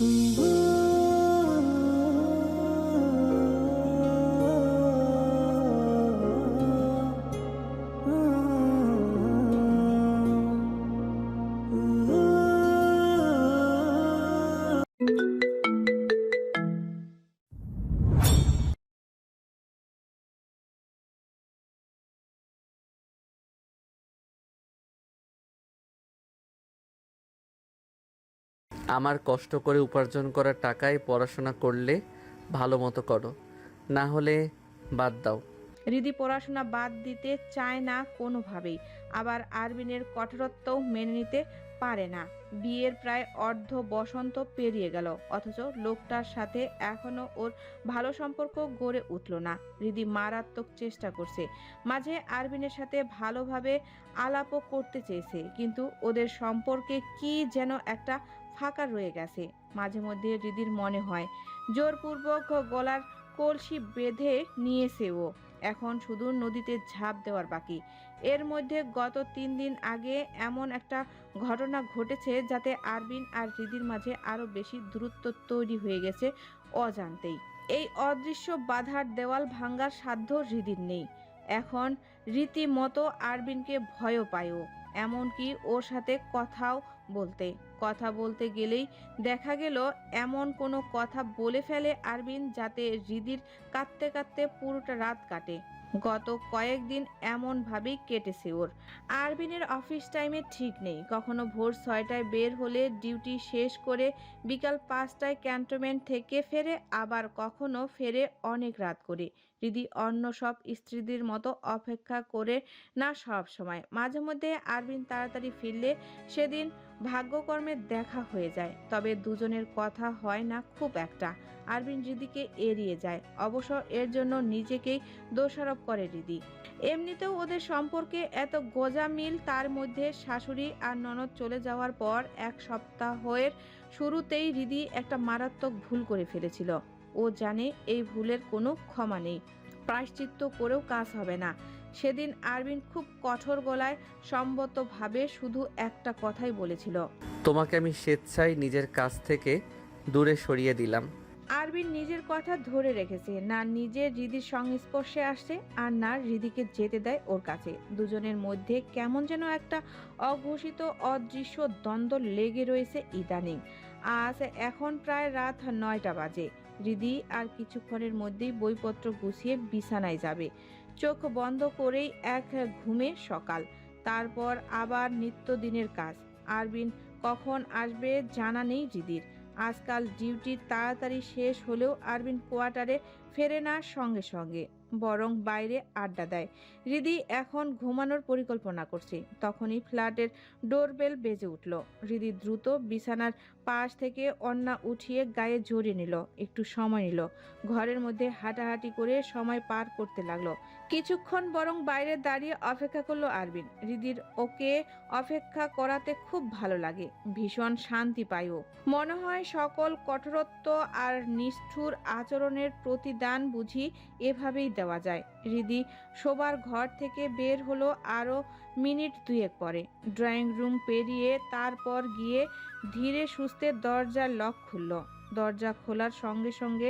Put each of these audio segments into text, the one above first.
Mm-hmm. আমার কষ্ট করে উপার্জন করা টাকায় পড়াশোনা করলে ভালো মতো করো। না হলে বাদ দাও। রিদি পড়াশোনা বাদ দিতে চায় না কোনোভাবেই। আবার আরবিনের কঠোরত্বও মেনে নিতে পারে না। বিয়ের প্রায় অর্ধ বসন্ত পেরিয়ে গেল, অথচ লোকটার সাথে এখনও ওর ভালো সম্পর্ক গড়ে উঠল না। রিদি মারাত্মক চেষ্টা করছে। মাঝে আরবিনের সাথে ভালোভাবে আলাপও করতে চেয়েছে, কিন্তু ওদের সম্পর্কে কি যেন একটা ফাঁকা রয়ে গেছে। মাঝে মধ্যে রিদির মনে হয়, জোরপূর্বক গলার কলসি বেঁধে নিয়েছে ও। এখন শুধু নদীতে ঝাঁপ দেওয়ার বাকি। এর মধ্যে গত তিন দিন আগে এমন একটা ঘটনা ঘটেছে যাতে আরবিন আর হৃদির মাঝে আরও বেশি দূরত্ব তৈরি হয়ে গেছে অজান্তেই। এই অদৃশ্য বাধার দেওয়াল ভাঙ্গার সাধ্য হৃদির নেই। এখন রীতিমতো আরবিনকে ভয়ও পায় ও। এমনকি ওর সাথে কথাও বলতে কথা বলতে গেলেই দেখা গেল এমন কোনো কথা বলে ফেলে আরবিন যাতে হৃদির কাঁদতে কাঁদতে পুরোটা রাত কাটে। গত কয়েকদিন এমনভাবেই কেটেছে ওর। আরবিনের অফিস টাইমে ঠিক নেই। কখনো ভোর ছয়টায় বের হলে ডিউটি শেষ করে বিকাল পাঁচটায় ক্যান্টনমেন্ট থেকে ফেরে, আবার কখনো ফেরে অনেক রাত করে। দিদি অন্য সব স্ত্রীদের মতো অপেক্ষা করে না সব সময়। মাঝে মধ্যে আরবিন তাড়াতাড়ি ফিরলে সেদিন ভাগ্যকর্মে দেখা হয়ে যায়, তবে দুজনের কথা হয় না খুব একটা। আরবিন রিদিকে এড়িয়ে যায়। অবশ্য এর জন্য নিজেকেই দোষারোপ করে রিদি। এমনিতেও ওদের সম্পর্কে এত গোজামিল, তার মধ্যে শাশুড়ি আর ননদ চলে যাওয়ার পর এক সপ্তাহের শুরুতেই রিদি একটা মারাত্মক ভুল করে ফেলেছিল। ও জানে এই ভুলের কোনো ক্ষমা নেই। প্রায়শ্চিত্ত করেও কাজ হবে না। সেদিন আরবিন খুব কঠোর গলায় সম্মতভাবে শুধু একটা কথাই বলেছিল। তোমাকে আমি স্বেচ্ছায় নিজের কাছ থেকে দূরে সরিয়ে দিলাম। আরবিন নিজের কথা ধরে রেখেছে না নিজের হৃদির সংস্পর্শে আসছে আর না হৃদিকে যেতে দেয় ওর কাছে। দুজনের মধ্যে কেমন যেন একটা অঘোষিত অদৃশ্য দ্বন্দ্ব লেগে রয়েছে ইদানিং। আজ এখন প্রায় রাত নয়টা বাজে। হৃদি আর কিছুক্ষণের মধ্যেই বইপত্র গুছিয়ে বিছানায় যাবে। চোখ বন্ধ করেই এক ঘুমে সকাল। তারপর আবার নিত্যদিনের কাজ। আরবিন, কখন আসবে জানা নেই দিদির আজকাল ডিউটি তাড়াতাড়ি শেষ হলেও আরবিন কোয়ার্টারে ফেরে না সঙ্গে সঙ্গে, বরং বাইরে আড্ডা দেয়। রিদি এখন ঘুমানোর পরিকল্পনা করছে। তখনই ফ্ল্যাটের ডোরবেল বেজে উঠল। রিদি দ্রুত বিছানার পাশ থেকে অন্না উঠিয়ে গায়ে জড়িয়ে নিল। একটু সময় নিল। ঘরের মধ্যে হাঁটাহাঁটি করে সময় পার করতে লাগল। কিছুক্ষণ বরং বাইরে দাঁড়িয়ে অপেক্ষা করল আরবিন। রিদির ওকে অপেক্ষা করাতে খুব ভালো লাগে। ভীষণ শান্তি পায় ও। মনে হয় সকল কঠোরত্ব আর নিষ্ঠুর আচরণের প্রতিদান বুঝি এভাবেই দেওয়া যায়। রিদি শোবার ঘর থেকে বের হলো আরও মিনিট দুয়েক পরে। ড্রয়িং রুম পেরিয়ে তারপর গিয়ে ধীরে সুস্থে দরজার লক খুলল। দরজা খোলার সঙ্গে সঙ্গে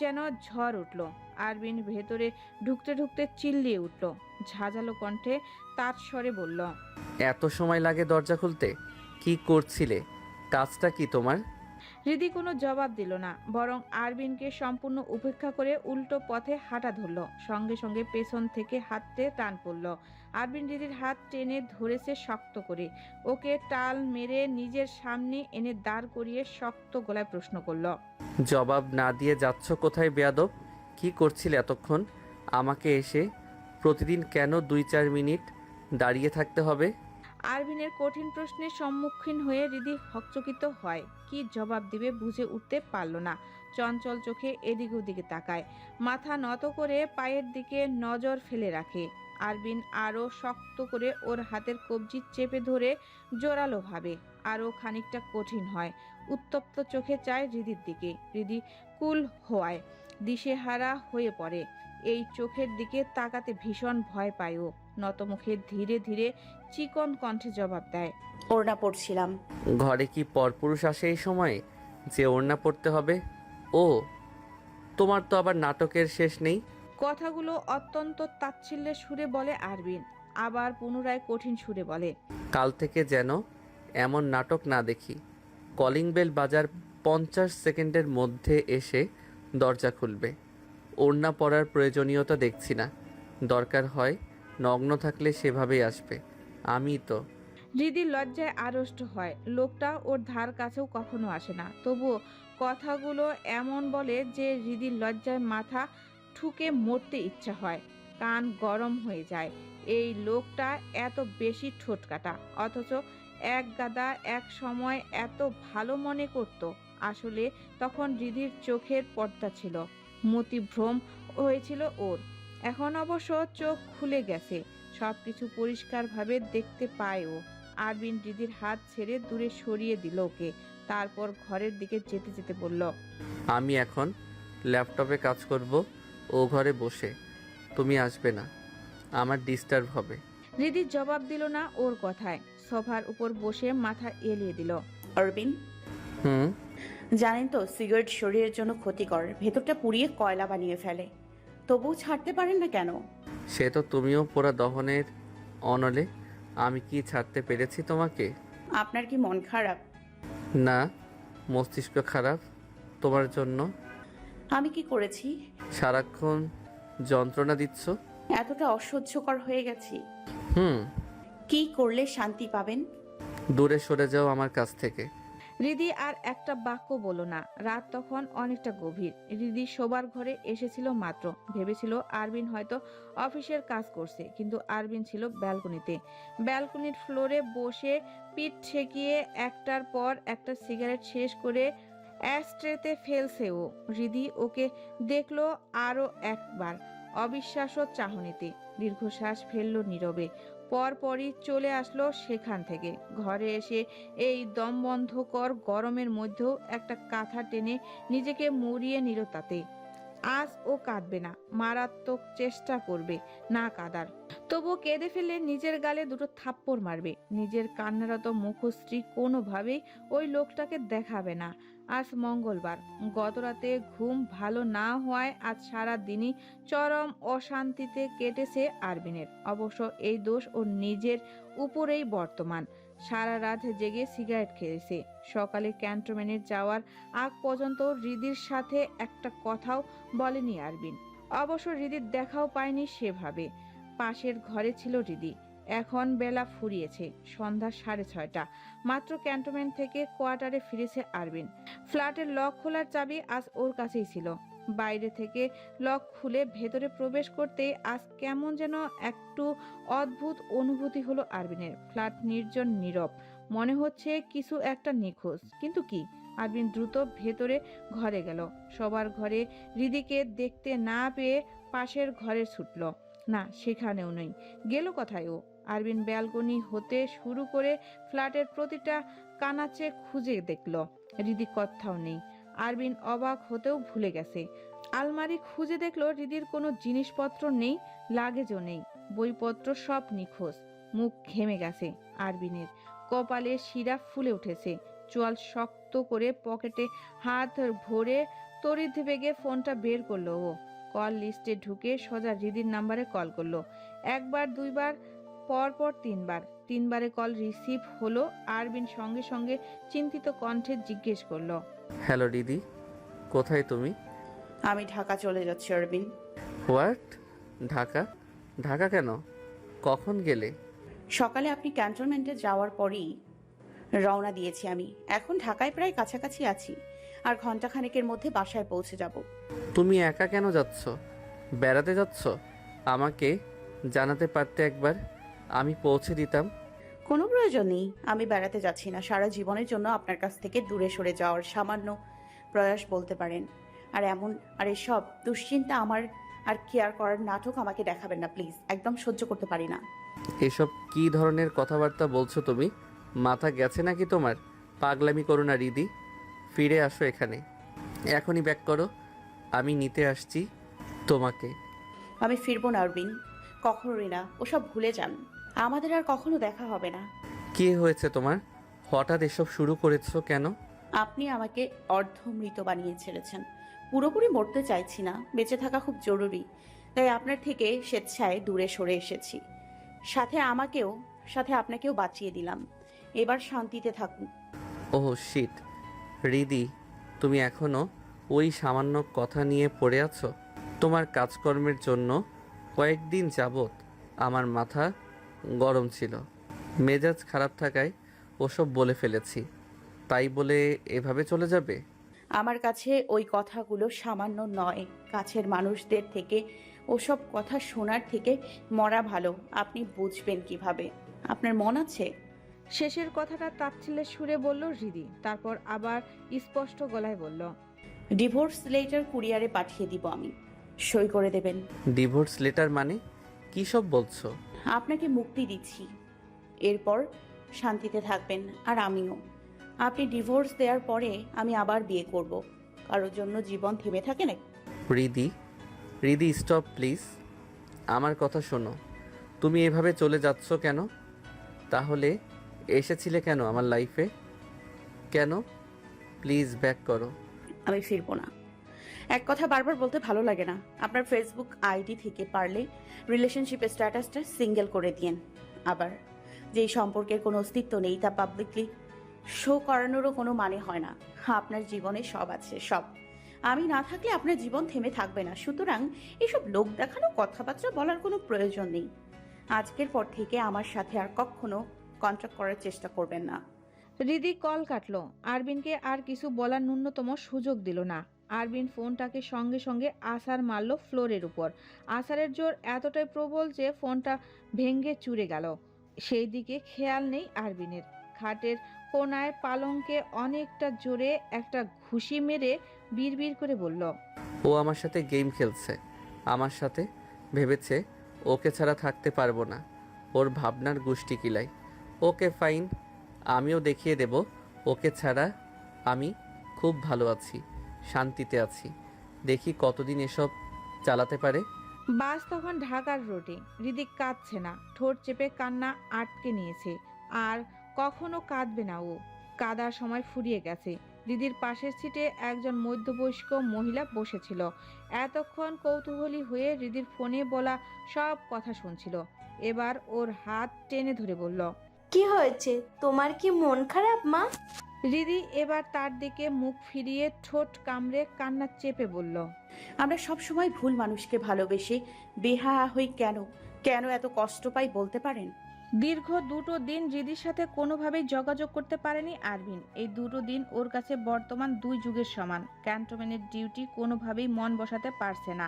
যেন ঝড় উঠল। আরবিন ভেতরে ঢুকতে ঢুকতে চিল্লিয়ে উঠল। ঝাঁঝালো কণ্ঠে তার স্বরে বলল, এত সময় লাগে দরজা খুলতে? কি করছিলে? কাজটা কি তোমার? হৃদি কোনো জবাব দিল না, বরং আরবিনকে সম্পূর্ণ উপেক্ষা করে উল্টো পথে হাঁটা ধরল। সঙ্গে সঙ্গে পেছন থেকে হাততে টান পড়ল। আরবিন হৃদির হাত টেনে ধরেছে শক্ত করে। ওকে টাল মেরে নিজের সামনে এনে দাঁড় করিয়ে শক্ত গলায় প্রশ্ন করল, জবাব না দিয়ে যাচ্ছ কোথায় বেয়াদব? কি করছিল এতক্ষণ? আমাকে এসে প্রতিদিন কেন দুই চার মিনিট দাঁড়িয়ে থাকতে হবে? আরবিনের কঠিন প্রশ্নের সম্মুখীন হয়ে হৃদি হকচকিত হয়। কি জবাব দিবে বুঝে উঠতে পারল না। চঞ্চল চোখে এদিক ওদিকে তাকায়। মাথা নত করে পায়ের দিকে নজর ফেলে রাখে। আরবিন আরও শক্ত করে ওর হাতের কবজি চেপে ধরে জোরালো ভাবে। আরও খানিকটা কঠিন হয়। উত্তপ্ত চোখে চায় হৃদির দিকে। হৃদি কুল হওয়ায় দিশেহারা হয়ে পড়ে। এই চোখের দিকে তাকাতে ভীষণ ভয় পায় ও নতমুখে ধীরে ধীরে চিকন কণ্ঠে জবাব দেয়। ওড়না পড়ছিলাম। ঘরে কি পরপুরুষ আসে এই সময়ে? যে ওড়না পড়তে হবে? ও তোমার তো আবার নাটকের শেষ নেই। কথাগুলো অত্যন্ত তাচ্ছিল্যের সুরে বলে আরবিন আবার পুনরায় কঠিন সুরে বলে। কাল থেকে যেন এমন নাটক না দেখি। কলিং বেল বাজার পঞ্চাশ সেকেন্ডের মধ্যে এসে দরজা খুলবে। ওড়না পরার প্রয়োজনীয়তা দেখছি না। দরকার হয় নগ্ন থাকলে সেভাবেই আসবে। আমি তো। হৃদির লজ্জায় আড়ষ্ট হয়। লোকটা ওর ধার কাছেও কখনো আসে না। তবুও কথাগুলো এমন বলে যে হৃদির লজ্জায় মাথা ঠুকে মরতে ইচ্ছা হয়। কান গরম হয়ে যায়। এই লোকটা এত বেশি ঠোঁটকাটা। অথচ এক গাদা এক সময় এত ভালো মনে করত। আসলে তখন হৃদির চোখের পর্দা ছিল। মতিভ্রম হয়েছিল ওর। এখন অবশ্য চোখ খুলে গেছে সবকিছু পরিষ্কারভাবে দেখতে পায় ও। আরবিন দিদির হাত ছেড়ে দূরে সরিয়ে দিল ওকে তারপর ঘরের দিকে যেতে যেতে বলল আমি এখন ল্যাপটপে কাজ করব ও ঘরে বসে। তুমি আসবে না আমার ডিস্টার্ব হবে। হৃদির জবাব দিল না ওর কথায়। সোফার উপর বসে মাথা এলিয়ে দিল অরবিন হুম? জানেন তো সিগারেট শরীরের জন্য ক্ষতিকর। ভেতরটা পুড়িয়ে কয়লা বানিয়ে ফেলে। তবুও ছাড়তে পারেন না কেন? সে তো তুমিও পুরা দহনের অনলে আমি কি ছাড়তে পেরেছি তোমাকে? আপনার কি মন খারাপ? না মস্তিষ্ক খারাপ তোমার জন্য। আমি কি করেছি? সারাক্ষণ যন্ত্রণা দিচ্ছ? এতটা অসহ্যকর হয়ে গেছি। হুম। কি করলে শান্তি পাবেন? দূরে সরে যাও আমার কাছ থেকে। হৃদি আর একটা বাক্য বলো না। রাত তখন অনেকটা গভীর। রিদি শোবার ঘরে এসেছিল মাত্র। ভেবেছিল আরবিন হয়তো অফিসের কাজ করছে, কিন্তু আরবিন ছিল ব্যালকনিতে। ব্যালকনির ফ্লোরে বসে পিঠ ঠেকিয়ে একটার পর একটা সিগারেট শেষ করে অ্যাস্ট্রেতে ফেলছে ও। রিদি ওকে দেখল আরও একবার, অবিশ্বাস্য চাহনিতে। দীর্ঘশ্বাস ফেলল নীরবে। পরপরই চলে আসলো সেখান থেকে। ঘরে এসে এই দমবন্ধকর গরমের মধ্যেও একটা কাঁথা টেনে নিজেকে মুড়িয়ে নিল তাতে। আজ ও কাঁদবে না, মারাত্মক চেষ্টা করবে না কাদার। তবুও কেঁদে ফেলে নিজের গালে দুটো থাপ্পড় মারবে। নিজের কান্নারত মুখশ্রী কোনোভাবেই ওই লোকটাকে দেখাবে না। আজ মঙ্গলবার, গতরাতে ঘুম ভালো না হওয়ায় আজ সারা দিনই চরম অশান্তিতে কেটেছে আরবিনের। অবশ্য এই দোষ ওর নিজের উপরেই বর্তমান। সারা রাত জেগে সিগারেট খেয়েছে। সকালে ক্যান্টনমেন্টে যাওয়ার আগ পর্যন্ত হৃদির সাথে একটা কথাও বলেনি আরবিন। অবশ্য হৃদির দেখাও পায়নি সেভাবে। পাশের ঘরে ছিল হৃদি। এখন বেলা ফুরিয়েছে, সন্ধ্যা সাড়ে ছয়টা। মাত্র ক্যান্টনমেন্ট থেকে কোয়ার্টারে ফিরেছে আরবিন। ফ্ল্যাটের লক খোলার চাবি আজ ওর কাছেই ছিল। বাইরে থেকে লক খুলে ভেতরে প্রবেশ করতে আজ কেমন যেন একটু অদ্ভুত অনুভূতি হলো আরবিনের। ফ্ল্যাট নির্জন নীরব। মনে হচ্ছে কিছু একটা নিখোঁজ। কিন্তু কি? আরবিন দ্রুত ভেতরে ঘরে গেল। সবার ঘরে হৃদিকে দেখতে না পেয়ে পাশের ঘরে ছুটল। না, সেখানেও নেই। গেল কোথায় ও? আরবিন ব্যালকনি হতে শুরু করে ফ্ল্যাটের প্রতিটা কানাচে খুঁজে দেখল। হৃদি কথাও নেই। আরবিন অবাক হতেও ভুলে গেছে। আলমারি খুঁজে দেখল রিদির কোনো জিনিসপত্র নেই, লাগেজও নেই। বইপত্র সব নিখোঁজ। মুখ ঘেমে গেছে আরবিনের। কপালে শিরা ফুলে উঠেছে। চোয়াল শক্ত করে পকেটে হাত ভরে তড়িৎ বেগে ফোনটা বের করল ও। কল লিস্টে ঢুকে সোজা রিদির নাম্বারে কল করল। একবার, দুইবার পর পর তিনবার। তিনবারে কল রিসিভ হলো, আরবিন সঙ্গে সঙ্গে চিন্তিত কণ্ঠে জিজ্ঞেস করল হ্যালো দিদি কোথায় তুমি? আমি ঢাকা চলে যাচ্ছি অরবিন হোয়াট? ঢাকা? ঢাকা কেন? কখন গেলে? সকালে আপনি ক্যান্টনমেন্টে যাওয়ার পরেই রওনা দিয়েছি আমি। এখন ঢাকায় প্রায় কাছাকাছি আছি আর ঘন্টাখানেকের মধ্যে বাসায় পৌঁছে যাব। তুমি একা কেন যাচ্ছ? বেড়াতে যাচ্ছ? আমাকে জানাতে পারতে একবার আমি পৌঁছে দিতাম। কোনো প্রয়োজন নেই। আমি বেড়াতে যাচ্ছি না। সারা জীবনের জন্য আপনার কাছ থেকে দূরে সরে যাওয়ার সামান্য প্রয়াস বলতে পারেন। আর এমন আর এসব দুশ্চিন্তা আমার আর কেয়ার করার নাটক আমাকে দেখাবেন না প্লিজ। একদম সহ্য করতে পারি না। এসব কি ধরনের কথাবার্তা বলছো তুমি? মাথা গেছে নাকি তোমার? পাগলামি করো না রিদি। ফিরে আসো এখানে। এখনই ব্যাক করো। আমি নিতে আসছি তোমাকে। আমি ফিরবো না অরবিন কখনোই না। ওসব ভুলে যান। আমাদের আর কখনো দেখা হবে না। কি হয়েছে তোমার? হঠাৎ এসব শুরু করেছ কেন? আপনি আমাকে অর্ধমৃত বানিয়ে ছেড়েছেন। পুরোপুরি মরতে চাইছি না বেঁচে থাকা খুব জরুরি। তাই আপনার থেকে স্বেচ্ছায় দূরে সরে এসেছি। সাথে আমাকেও সাথে আপনাকেও বাঁচিয়ে দিলাম। এবার শান্তিতে থাকুন। ওহ শিট রিদি তুমি এখনও ওই সামান্য কথা নিয়ে পড়ে আছো? তোমার কাজকর্মের জন্য কয়েকদিন যাবৎ আমার মাথা গরম ছিল। মেজাজ খারাপ থাকায় ওসব বলে ফেলেছি। তাই বলে এভাবে চলে যাবে? আমার কাছে ওই কথাগুলো সামান্য নয়। কাছের মানুষদের থেকে ওসব কথা শোনার থেকে মরা ভালো। আপনি বুঝবেন কীভাবে। আপনার মন আছে? শেষের কথাটা তাচ্ছিল্যের সুরে বলল হৃদি তারপর আবার স্পষ্ট গলায় বলল ডিভোর্স লেটার কুরিয়ারে পাঠিয়ে দিব আমি। সই করে দেবেন। ডিভোর্স লেটার মানে? কী সব বলছো? আপনাকে মুক্তি দিচ্ছি। এরপর শান্তিতে থাকবেন আর আমিও। আপনি ডিভোর্স দেওয়ার পরে আমি আবার বিয়ে করব। কারোর জন্য জীবন থেমে থাকে না। রিদি রিদি স্টপ প্লিজ আমার কথা শোনো। তুমি এভাবে চলে যাচ্ছ কেন? তাহলে এসেছিলে কেন আমার লাইফে কেন? প্লিজ ব্যাক করো। আমি ফিরবো না। এক কথা বারবার বলতে ভালো লাগে না। আপনার ফেসবুক আইডি থেকে পারলে রিলেশনশিপ স্ট্যাটাসটা সিঙ্গেল করে দিয়েন। আবার যেই সম্পর্কের কোনো অস্তিত্ব নেই তা পাবলিকলি শো করানোরও কোনো মানে হয় না। আপনার জীবনে সব আছে, সব। আমি না থাকলে আপনার জীবন থেমে থাকবে না। সুতরাং এসব লোক দেখানো কথাবার্তা বলার কোনো প্রয়োজন নেই। আজকের পর থেকে আমার সাথে আর কখনো কন্ট্যাক্ট করার চেষ্টা করবেন না। হৃদি কল কাটলো। আরবিনকে আর কিছু বলার ন্যূনতম সুযোগ দিল না। আরবিন ফোনটাকে সঙ্গে সঙ্গে আসার মারল ফ্লোরের উপর। আসারের জোর এতটাই প্রবল যে ফোনটা ভেঙ্গে চুরে গেল। সেই দিকে খেয়াল নেই আরবিনের। খাটের কোনায় পালঙ্কে অনেকটা জোরে একটা ঘুষি মেরে বিড়বিড় করে বলল, ও আমার সাথে গেম খেলছে। আমার সাথে ভেবেছে ওকে ছাড়া থাকতে পারব না। ওর ভাবনার গোষ্ঠী কিলাই। ওকে ফাইন, আমিও দেখিয়ে দেব। ওকে ছাড়া আমি খুব ভালো আছি। শান্তিতে আছি। দেখি কতদিন এসব চালাতে পারে। বাস তখন ঢাকার রোডে হৃদিক কাঁদছে না। ঠোঁট চেপে কান্না আটকে নিয়েছে। আর কখনো কাঁদবে না ও। কাদার সময় ফুরিয়ে গেছে। দিদির পাশের সিটে একজন মধ্যবয়স্ক মহিলা বসেছিল। এতক্ষণ কৌতূহলী হয়ে হৃদির ফোনে বলা সব কথা শুনছিল। এবার ওর হাত টেনে ধরে বলল কি হয়েছে? তোমার কি মন খারাপ মা? হৃদি এবার তার দিকে মুখ ফিরিয়ে ঠোঁট কামড়ে কান্না চেপে বলল আমরা সব সময় ভুল মানুষকে ভালোবেসে বেহা হই কেন? কেন এত কষ্ট পাই বলতে পারেন? দীর্ঘ দুটো দিন রিদির সাথে কোনোভাবেই যোগাযোগ করতে পারেনি আরবিন এই দুটো দিন ওর কাছে বর্তমান দুই যুগের সমান। ক্যান্টনমেন্টের ডিউটি কোনোভাবেই মন বসাতে পারছে না।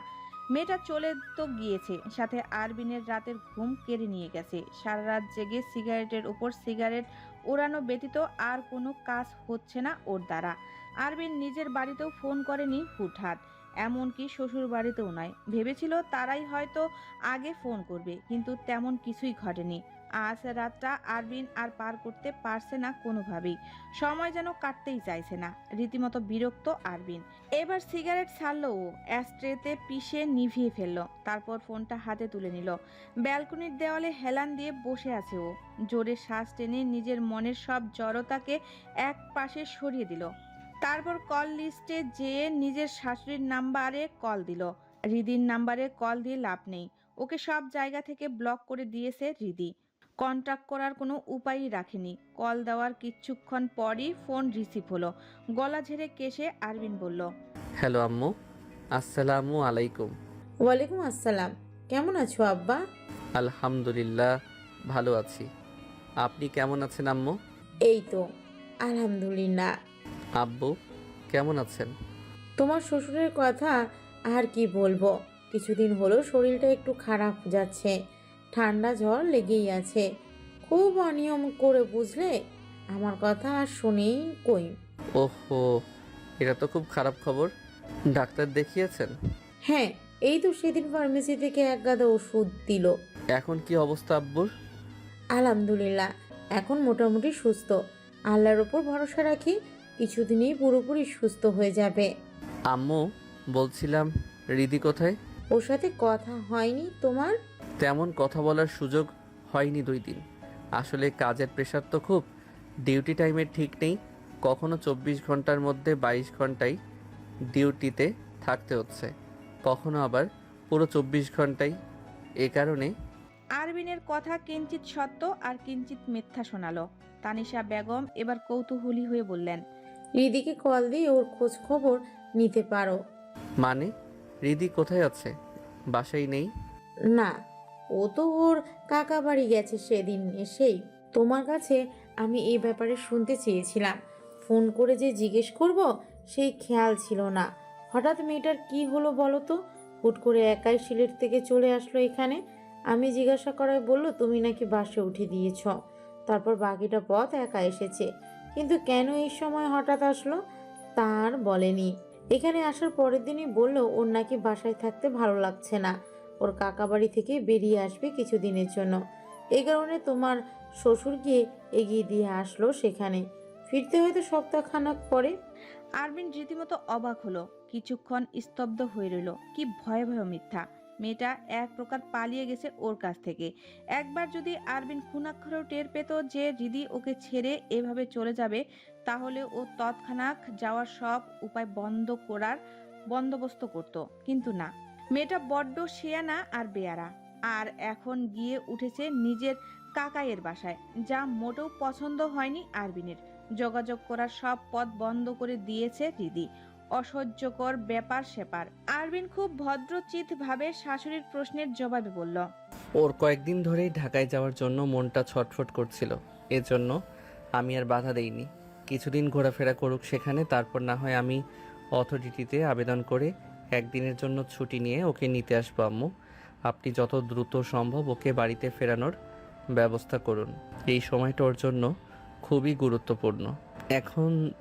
মেয়েটা চলে তো গিয়েছে সাথে আরবিনের রাতের ঘুম কেড়ে নিয়ে গেছে। সারা রাত জেগে সিগারেটের উপর সিগারেট ওড়ানো ব্যতীত আর কোনো কাজ হচ্ছে না ওর দ্বারা। আরবিন নিজের বাড়িতেও ফোন করেনি হুটহাট। এমনকি শ্বশুর বাড়িতেও নয়। ভেবেছিল তারাই হয়তো আগে ফোন করবে, কিন্তু তেমন কিছুই ঘটেনি। আজ রাতটা আরবিন আর পার করতে পারছে না কোনোভাবেই। সময় যেন কাটতেই চাইছে না। রীতিমতো বিরক্ত আরবিন। এবার সিগারেট ছাড়লো ও অ্যাস্ট্রেতে পিষে নিভিয়ে ফেলল। তারপর ফোনটা হাতে তুলে নিল। ব্যালকনির দেওয়ালে হেলান দিয়ে বসে আছে ও। জোরে শ্বাস টেনে নিজের মনের সব জড়তাকে এক পাশে সরিয়ে দিল। তারপর কল লিস্টে যেয়ে নিজের শাশুড়ির নাম্বারে কল দিল। রিদির নাম্বারে কল দিয়ে লাভ নেই। ওকে সব জায়গা থেকে ব্লক করে দিয়েছে রিদি। কন্ট্যাক্ট করার কোনো উপায়ই রাখেনি। কল দেওয়ার কিছুক্ষণ পরই ফোন রিসিভ হলো। গলা ঝেড়ে কেসে আরবিন বলল হ্যালো আম্মু আসসালামু আলাইকুম। ওয়ালাইকুম আসসালাম। কেমন আছো আব্বা? আলহামদুলিল্লাহ ভালো আছি। আপনি কেমন আছেন আম্মু? এই তো আলহামদুলিল্লাহ। আব্বু কেমন আছেন? তোমার শ্বশুরের কথা আর কি বলব? কিছুদিন হলো শরীরটা একটু খারাপ যাচ্ছে। ঠান্ডা জ্বর লেগেই আছে। খুব অনিয়ম করে বুঝলে? আমার কথা আর শুনেই কই। ওহো এটা তো খুব খারাপ খবর। ডাক্তার দেখিয়েছেন? হ্যাঁ এই তো সেদিন ফার্মেসি থেকে এক গাদা ওষুধ দিল। এখন কি অবস্থা আব্বুর? আলহামদুলিল্লাহ এখন মোটামুটি সুস্থ। আল্লাহর ওপর ভরসা রাখি কিছুদিনেই পুরোপুরি সুস্থ হয়ে যাবে। আম্মু বলছিলাম রিদি কোথায়? ওর সাথে কথা হয়নি তোমার? তেমন কথা বলার সুযোগ হয়নি দুই দিন। আসলে কাজের প্রেশার তো খুব ডিউটি টাইমের ঠিক নেই। কখনো চব্বিশ ঘণ্টার মধ্যে বাইশ ঘন্টায় ডিউটিতে থাকতে হচ্ছে। কখনো আবার পুরো চব্বিশ ঘন্টাই। এ কারণে আরবিনের কথা কিঞ্চিত সত্য আর কিঞ্চিত মিথ্যা শোনালো। তানিশা বেগম এবার কৌতূহলী হয়ে বললেন রিদিকে কল দিয়ে ওর খোঁজ খবর নিতে পারো। মানে রিদি কোথায় আছে? বাসায় নেই? না, ও তো ওর কাকা বাড়ি গেছে সেদিন এসেই। তোমার কাছে আমি এই ব্যাপারে শুনতে চেয়েছিলাম। ফোন করে যে জিজ্ঞেস করব, সেই খেয়াল ছিল না। হঠাৎ মেয়েটার কি হলো বলো তো? হুট করে একাই সিলেট থেকে চলে আসলো এখানে। আমি জিজ্ঞাসা করায় বলল, তুমি নাকি বাসে উঠে দিয়েছ। তারপর বাকিটা পথ একা এসেছে। কিন্তু কেন এই সময় হঠাৎ আসলো, তার বলেনি। এখানে আসার পরের দিনই বলল, ওর নাকি বাসায় থাকতে ভালো লাগছে না। ওর কাকা বাড়ি থেকে বেরিয়ে আসবে কিছুদিনের জন্য। এই কারণে তোমার শ্বশুর গিয়ে এগিয়ে দিয়ে আসলো সেখানে। ফিরতে হয়তো সপ্তাহ সপ্তাহখানাক পরে। আরবিন রীতিমতো অবাক হলো। কিছুক্ষণ স্তব্ধ হয়ে রইল। কি ভয় ভয় মিথ্যা। মেয়েটা এক প্রকার পালিয়ে গেছে ওর কাছ থেকে। একবার যদি আরবিন খুনাক্ষরেও টের পেত যে রিদি ওকে ছেড়ে এভাবে চলে যাবে তাহলে ও তৎক্ষণাৎ যাওয়ার সব উপায় বন্ধ করার বন্দোবস্ত করত, কিন্তু না। মেয়েটা বড্ড শেয়ানা আর বেয়ারা। আর এখন গিয়ে উঠেছে নিজের কাকাইয়ের বাসায়, যা মোটেও পছন্দ হয়নি আরবিনের। যোগাযোগ করার সব পথ বন্ধ করে দিয়েছে দিদি। অসহ্যকর ব্যাপার সেপার আরবিন খুব ভদ্রচিত ভাবে শাশুড়ির প্রশ্নের জবাবে বলল, ওর কয়েকদিন ধরেই ঢাকায় যাওয়ার জন্য মনটা ছটফট করছিল। এজন্য আমি আর বাধা দেইনি। কিছুদিন ঘোরাফেরা করুক সেখানে তারপর না হয় আমি অথরিটিতে আবেদন করে একদিনের জন্য ছুটি নিয়ে ওকে নিতে আসব আম্মু। আপনি যত দ্রুত সম্ভব ওকে বাড়িতে ফেরানোর ব্যবস্থা করুন। এই সময়টা ওর জন্য খুবই গুরুত্বপূর্ণ। এখন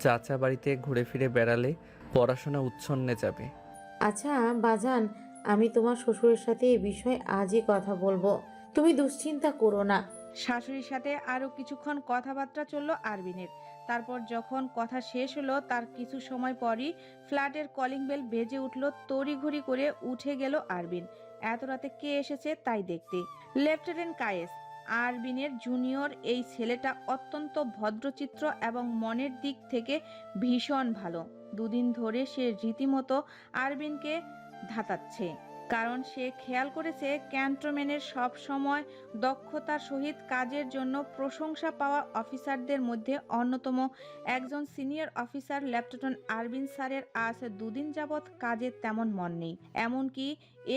চাচা বাড়িতে ঘুরে ফিরে বেড়ালে পড়াশোনা উচ্ছন্নে যাবে। আচ্ছা বাজান আমি তোমার শ্বশুরের সাথে এ বিষয়ে আজই কথা বলব। তুমি দুশ্চিন্তা করো না। শাশুড়ির সাথে আরও কিছুক্ষণ কথাবার্তা চলল আরবিনের। তারপর যখন কথা শেষ হলো, তার কিছু সময় পরই ফ্ল্যাটের কলিং বেল বেজে উঠল, তড়িঘড়ি করে উঠে গেল আরবিন। এত রাতে কে এসেছে তাই দেখতে। লেফটেন্যান্ট কায়েস, আরবিনের জুনিয়র এই ছেলেটা অত্যন্ত ভদ্রচিত্র এবং মনের দিক থেকে ভীষণ ভালো। দুদিন ধরে সে রীতিমতো আরবিনকে ধাতাচ্ছে। কারণ সে খেয়াল করেছে ক্যান্টনমেন্টের সব সময় দক্ষতার সহিত কাজের জন্য প্রশংসা পাওয়া অফিসারদের মধ্যে অন্যতম। একজন সিনিয়র অফিসার লেফটেন্যান্ট আরবিন স্যারের আজ দুদিন যাবৎ কাজে তেমন মন নেই। এমনকি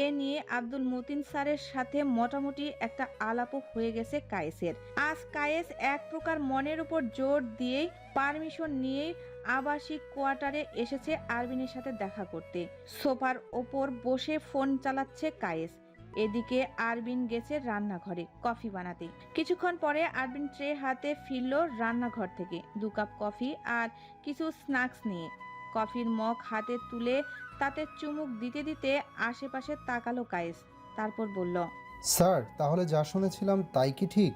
এ নিয়ে আব্দুল মতিন স্যারের সাথে মোটামুটি একটা আলাপও হয়ে গেছে কায়েসের। আজ কায়েস এক প্রকার মনের উপর জোর দিয়েই পারমিশন নিয়েই আবাসিক কোয়ার্টারে এসেছে আরবিনের সাথে দেখা করতে। সোফার ওপর বসে ফোন চালাচ্ছে কায়েস। এদিকে আরবিন গেছে রান্নাঘরে কফি বানাতে। কিছুক্ষণ পরে আরবিন ট্রে হাতে ফিরল রান্নাঘর থেকে। দু কাপ কফি আর কিছু স্ন্যাক্স নিয়ে। কফির মগ হাতে তুলে তাতে চুমুক দিতে দিতে আশেপাশে তাকালো কায়েস। তারপর বলল স্যার তাহলে যা শুনেছিলাম তাই কি ঠিক?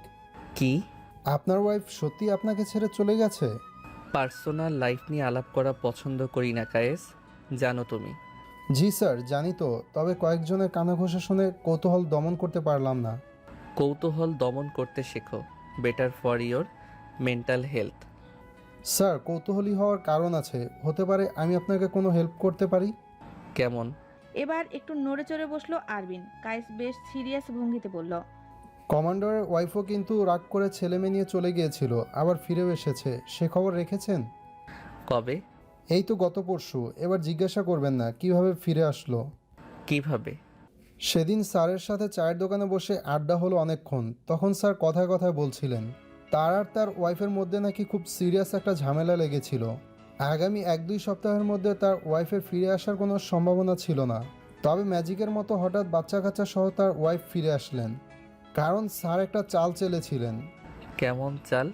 কি? আপনার ওয়াইফ সত্যি আপনাকে ছেড়ে চলে গেছে? পার্সোনাল লাইফ নিয়ে আলাপ করা পছন্দ করি না কায়েস। জানো তুমি। জি স্যার জানি তো। তবে কয়েকজনের কানাঘোষা শুনে কৌতূহল দমন করতে পারলাম না। কৌতূহল দমন করতে শেখো। Better for your mental health sir কৌতূহলী হওয়ার কারণ আছে। হতে পারে আমি আপনাকে কোনো হেল্প করতে পারি? কেমন? এবার একটু নড়ে চড়ে বসল আরবিন। কায়েস বেশ সিরিয়াস ভঙ্গিতে বলল কমান্ডারের ওয়াইফও কিন্তু রাগ করে ছেলে মেয়ে নিয়ে চলে গিয়েছিল আবার ফিরেও এসেছে। সে খবর রেখেছেন? কবে? এই তো গত পরশু এবার জিজ্ঞাসা করবেন না কীভাবে ফিরে আসলো? কীভাবে? সেদিন স্যারের সাথে চায়ের দোকানে বসে আড্ডা হলো অনেকক্ষণ তখন স্যার কথায় কথায় বলছিলেন তার আর তার ওয়াইফের মধ্যে নাকি খুব সিরিয়াস একটা ঝামেলা লেগেছিল। আগামী এক দুই সপ্তাহের মধ্যে তার ওয়াইফের ফিরে আসার কোনো সম্ভাবনা ছিল না। তবে ম্যাজিকের মতো হঠাৎ বাচ্চা কাচ্চা সহ তার ওয়াইফ ফিরে আসলেন। কারণ স্যার একটা চাল চেলেছিলেন। কেমন চাল?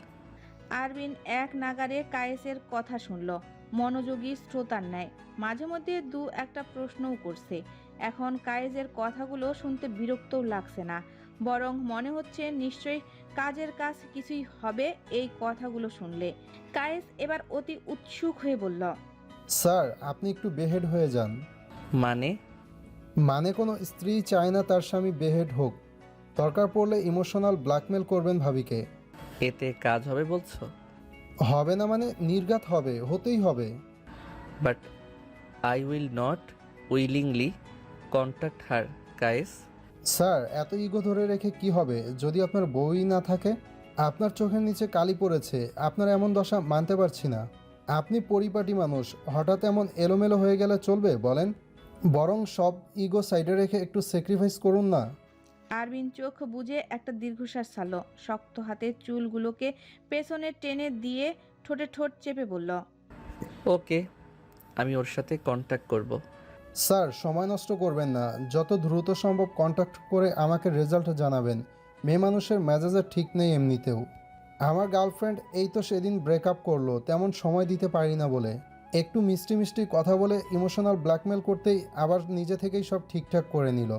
আরবিন এক নাগারে কায়েসের কথা শুনল। মনোযোগী শ্রোতার ন্যায়। মাঝে মধ্যে দু একটা প্রশ্নও করছে। এখন কায়েসের কথাগুলো শুনতে বিরক্তও লাগছে না। বরং মনে হচ্ছে নিশ্চয়ই কাজের কাজ কিছুই হবে এই কথাগুলো শুনলে। কায়েস এবার অতি উৎসুক হয়ে বলল স্যার আপনি একটু বেহেড হয়ে যান। মানে? মানে কোনো স্ত্রী চায় না তার স্বামী বেহেড হোক। দরকার পড়লে ইমোশনাল ব্ল্যাকমেল করবেন ভাবিকে। এতে কাজ হবে বলছো? হবে না মানে নির্ঘাত হবে হতেই হবে। But I will not willingly contact her guys sir এত ইগো ধরে রেখে কি হবে? যদি আপনার বউই না থাকে আপনার চোখের নিচে কালি পড়েছে আপনার এমন দশা মানতে পারছি না। আপনি পরিপাটি মানুষ হঠাৎ এমন এলোমেলো হয়ে গেলে চলবে বলেন? বরং সব ইগো সাইডে রেখে একটু স্যাক্রিফাইস করুন না। আরবিন চোখ বুজে একটা দীর্ঘশ্বাস ছাড়ল। শক্ত হাতে চুলগুলোকে পেছনে টেনে দিয়ে ঠোঁটে ঠোঁট চেপে বলল ওকে আমি ওর সাথে কন্ট্যাক্ট করব। স্যার সময় নষ্ট করবেন না। যত দ্রুত সম্ভব কন্ট্যাক্ট করে আমাকে রেজাল্ট জানাবেন। মেয়ে মানুষের মেজাজে ঠিক নেই এমনিতেও। আমার গার্লফ্রেন্ড এই তো সেদিন ব্রেকআপ করল তেমন সময় দিতে পারি না বলে। একটু মিষ্টি মিষ্টি কথা বলে ইমোশনাল ব্ল্যাকমেল করতেই আবার নিজে থেকেই সব ঠিকঠাক করে নিল।